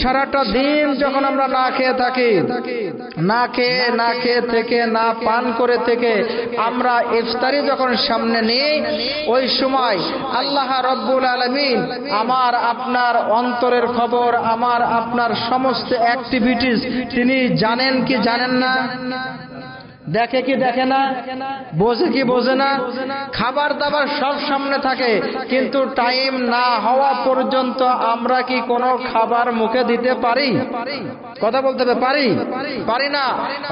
সারাটা দিন যখন আমরা না খেয়ে থাকি, না খেয়ে না খেয়ে থেকে, না পান করে থেকে, আমরা ইফতারি যখন সামনে নিই, ওই সময় আল্লাহ রব্বুল আলমিন আমার আপনার অন্তরের খবর, আমার আপনার সমস্ত অ্যাক্টিভিটিস তিনি জানেন কি জানেন না? দেখে কি দেখে না? বোঝে কি বোঝে না? খাবার দাবার সব সামনে থাকে, কিন্তু টাইম না হওয়া পর্যন্ত আমরা কি কোনো খাবার মুখে দিতে পারি? কথা বলতে পারি? পারি না।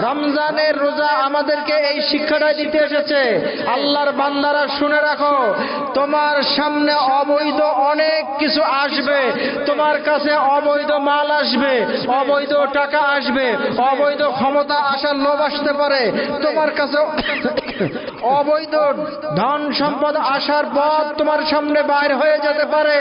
রমজানের রোজা আমাদেরকে এই শিক্ষাটা দিতে এসেছে। আল্লাহর বান্দারা শুনে রাখো, তোমার সামনে অবৈধ অনেক কিছু আসবে। তোমার কাছে অবৈধ মাল আসবে, অবৈধ টাকা আসবে, অবৈধ ক্ষমতা আসার লোভ আসতে পারে। তোমার কাছে অবৈধ ধন সম্পদ আসার পথ তোমার সামনে বাইর হয়ে যেতে পারে।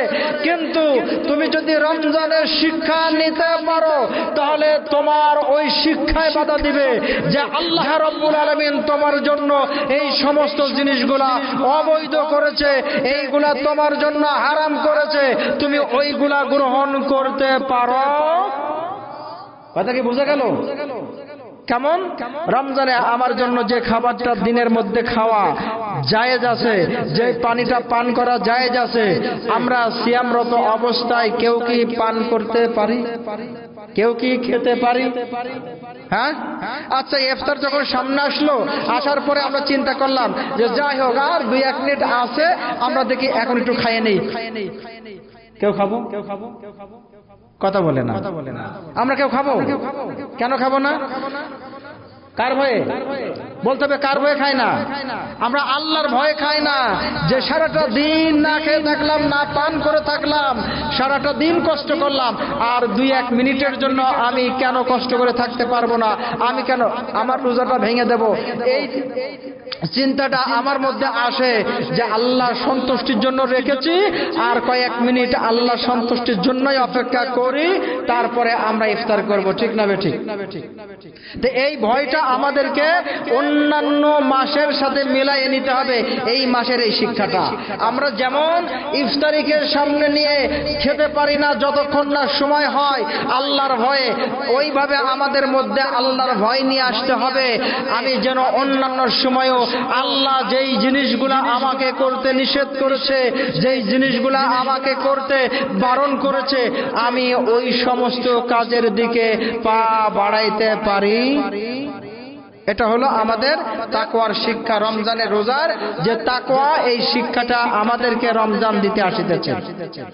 কিন্তু তুমি যদি রমজানের শিক্ষা নিতে পারো, তাহলে তোমার ওই শিক্ষায় বাধা দিবে যে আল্লাহ রব্বুল আলমিন তোমার জন্য এই সমস্ত জিনিসগুলা অবৈধ করেছে, এইগুলা তোমার জন্য হারাম করেছে। তুমি ওইগুলা গ্রহণ করতে পারো। কথা কি বুঝে গেল? কেমন? রমজানে আমার জন্য যে খাবারটা দিনের মধ্যে খাওয়া জায়েজ আছে যে পানিটা পান করা জায়েজ আছে আমরা সিয়ামরত অবস্থায় কেউ কি পান করতে পারি? কেউ কি খেতে পারি? হ্যাঁ? আচ্ছা ইফতার যখন সামনে আসলো আসার পরে আমরা চিন্তা করলাম যে যাই হোক আর দুই এক মিনিট আছে আমরা দেখি এখন একটু খাইয়ে নেই। কেউ খাব? কেউ খাব কেউ খাব কথা বলে না। আমরা কেউ খাব? কেন খাব না? কার ভয়ে বলতে হবে কার ভয়ে খাই না। আমরা আল্লাহর ভয়ে খাই না। যে সারাটা দিন না খেয়ে থাকলাম, না পান করে থাকলাম, সারাটা দিন কষ্ট করলাম, আর দুই এক মিনিটের জন্য আমি কেন কষ্ট করে থাকতে পারব না? আমি কেন আমার রোজাটা ভেঙে দেব? এই চিন্তাটা আমার মধ্যে আসে যে আল্লাহ সন্তুষ্টির জন্য রেখেছি, আর কয়েক মিনিট আল্লাহ সন্তুষ্টির জন্যই অপেক্ষা করি, তারপরে আমরা ইফতার করব। ঠিক না ঠিক? তো এই ভয়টা আমাদেরকে অন্যান্য মাসের সাথে মিলাইয়ে নিতে হবে এই মাসের এই শিক্ষাটা। আমরা যেমন ইফতারিকে সামনে নিয়ে খেতে পারি না যতক্ষণ না সময় হয় আল্লাহর ভয়ে, ওইভাবে আমাদের মধ্যে আল্লাহর ভয় নিয়ে আসতে হবে। আমি যেন অন্যান্য সময়ও আল্লাহ যেই জিনিসগুলা আমাকে করতে নিষেধ করেছে, যেই জিনিসগুলা আমাকে করতে বারণ করেছে, আমি ওই সমস্ত কাজের দিকে পা বাড়াইতে পারি। এটা হলো আমাদের তাকোয়ার শিক্ষা। রমজানের রোজার যে তাকোয়া এই শিক্ষাটা আমাদেরকে রমজান দিতে আসিতেছে।